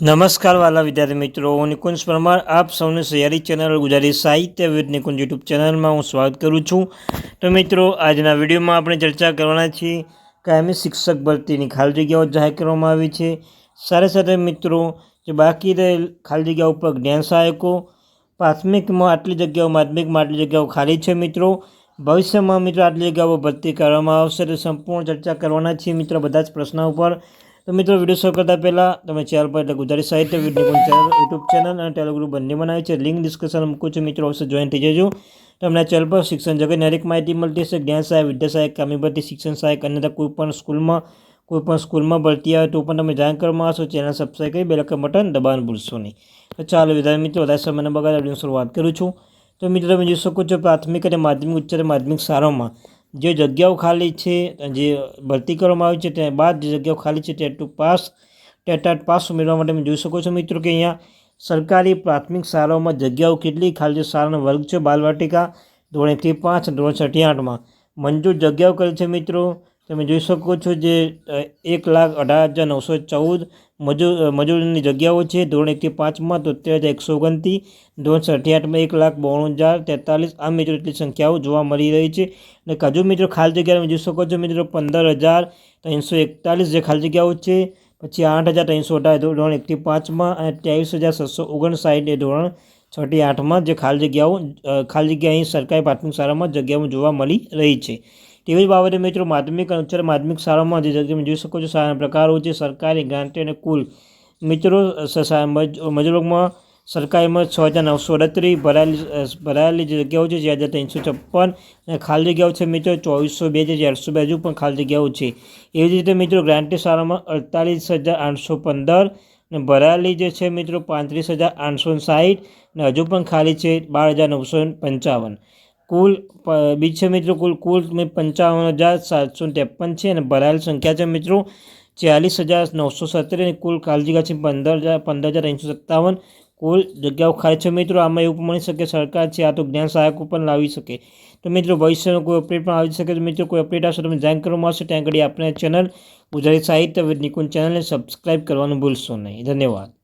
નમસ્કાર વાલા વિદ્યાર્થી મિત્રો, હું નિકુંજ પરમાર. આપ સૌને સહયારી ચેનલ ગુજરાતી સાહિત્ય વિવિધ નિકુંજ યુટ્યુબ ચેનલમાં હું સ્વાગત કરું છું. તો મિત્રો, આજના વિડીયોમાં આપણે ચર્ચા કરવાના છીએ કાયમી શિક્ષક ભરતીની ખાલી જગ્યાઓ જાહેર કરવામાં આવી છે. સાથે સાથે મિત્રો, જે બાકી રહેલ ખાલી જગ્યાઓ ઉપર જ્ઞાન સહાયકો, પ્રાથમિકમાં આટલી જગ્યાઓ, માધ્યમિકમાં આટલી જગ્યાઓ ખાલી છે મિત્રો. ભવિષ્યમાં મિત્રો આટલી જગ્યાઓ ભરતી કરવામાં આવશે તો સંપૂર્ણ ચર્ચા કરવાના છીએ મિત્રો બધા જ પ્રશ્નો ઉપર. તો મિત્રો, વીડિયો શરૂ કરતાં પહેલાં તમે ચેનલ પર એટલે ગુજરાતી સાહિત્ય વીડિયો ચેનલ, યુટ્યુબ ચેનલ અને ટેલિગ્રુપ બંને બનાવી છે. લિંક ડિસ્ક્રિપ્શન મૂકું છું. મિત્રો અવશ્ય જોઈન થઈ જજો. તમને આ ચેનલ પર શિક્ષણ જગતની હરેક માહિતી મળતી હશે. જ્ઞાન સહાય વિદ્યા સહાયક કામી શિક્ષણ સહાયક અન્યથા કોઈ પણ સ્કૂલમાં કોઈ પણ સ્કૂલમાં ભરતી આવે તો પણ તમે જાણ કરવામાં આવશો. ચેનલ સબસ્ક્રાઈબ કરી બે લખા બટન દબાણ ભૂલશો નહીં. તો ચાલો વિધાન મિત્રો, વધારે સમયના બગાડ. વીડિયો શરૂઆત કરું છું. તો મિત્રો, તમે જોઈ શકો છો પ્રાથમિક અને માધ્યમિક, ઉચ્ચતર માધ્યમિક શાળામાં જે જગ્યાઓ ખાલી છે જે ભરતી કરવામાં આવી છે તે બાદ જે જગ્યાઓ ખાલી છે ટેટ ટુ પાસ ટેટાટ પાસ ઉમેરવા માટે તમે જોઈ શકો છો મિત્રો કે અહીંયા સરકારી પ્રાથમિક શાળાઓમાં જગ્યાઓ કેટલી ખાલી છે? શાળાનો વર્ગ છે બાલવાટિકા, ધોરણ એકથી પાંચ ધોરણ છઠ્ઠી આઠમાં. મંજૂર જગ્યાઓ કરી છે મિત્રો? તમે જોઈ શકો છો જે એક લાખ અઢાર હજાર નવસો ચૌદ મજૂર મજૂરની જગ્યાઓ છે. ધોરણ એકથી પાંચમાં તોતેર હજાર એકસો ઓગણતી ધોરણ છઠ્ઠી આઠમાં એક લાખ બાણું હજાર તેતાલીસ આ મિત્રો એટલી સંખ્યાઓ જોવા મળી રહી છે. અને કાજુ મિત્રો ખાલી જગ્યા જોઈ શકો છો મિત્રો પંદર હજાર ત્રણસો એકતાલીસ જે ખાલી જગ્યાઓ છે. પછી આઠ હજાર ત્રણસો અઢાર ધોરણ એકથી પાંચમાં અને ત્રેવીસ હજાર છસો ઓગણસાઠ એ ધોરણ છઠ્ઠી આઠમાં જે ખાલી જગ્યાઓ ખાલી જગ્યા અહીં સરકારી પ્રાથમિક શાળામાં જગ્યાઓ જોવા મળી રહી છે. તેવી જ બાબતે મિત્રો માધ્યમિક અને ઉચ્ચતર માધ્યમિક શાળામાં જે તમે જોઈ શકો છો, શાળાના પ્રકારો છે, સરકારી ગ્રાન્ટી અને કુલ. મિત્રો મજૂરોમાં સરકારીમાં છ હજાર નવસો અડત્રીસ, ભરાયેલી ભરાયેલી જગ્યાઓ છે, ચાર હજાર ત્રણસો છપ્પન અને ખાલી જગ્યાઓ છે મિત્રો ચોવીસો બે હજાર ચારસો બે હજુ પણ ખાલી જગ્યાઓ છે. એવી જ રીતે મિત્રો ગ્રાન્ટી શાળામાં અડતાલીસ હજાર આઠસો પંદર અને ભરાયેલી જે છે મિત્રો પાંત્રીસ હજાર આઠસો સાઠ અને હજુ પણ ખાલી છે બાર હજાર નવસો પંચાવન. કુલ બીજ છે મિત્રો કુલ કુલ પંચાવન હજાર સાતસો ત્રેપન છે અને ભરાયેલ સંખ્યા છે મિત્રો ચાલીસ હજાર નવસો સત્તર અને કુલ ખાલી છે પંદર હજાર પંદર હજાર ત્રણસો સત્તાવન. કુલ જગ્યાઓ ખાલી છે મિત્રો, આમાં એવું પણ મળી શકે સરકાર છે આ તો જ્ઞાન સહાયકો પણ લાવી શકે. તો મિત્રો ભવિષ્યનો કોઈ અપડેટ પણ આવી શકે તો મિત્રો કોઈ અપડેટ આવશે તમે જાણ કરવામાં આવશે ત્યાં આગળ આપણે ચેનલ ગુજરાતી સાહિત્ય નિકુંજ ચેનલને સબસ્ક્રાઈબ કરવાનું ભૂલશો નહીં. ધન્યવાદ.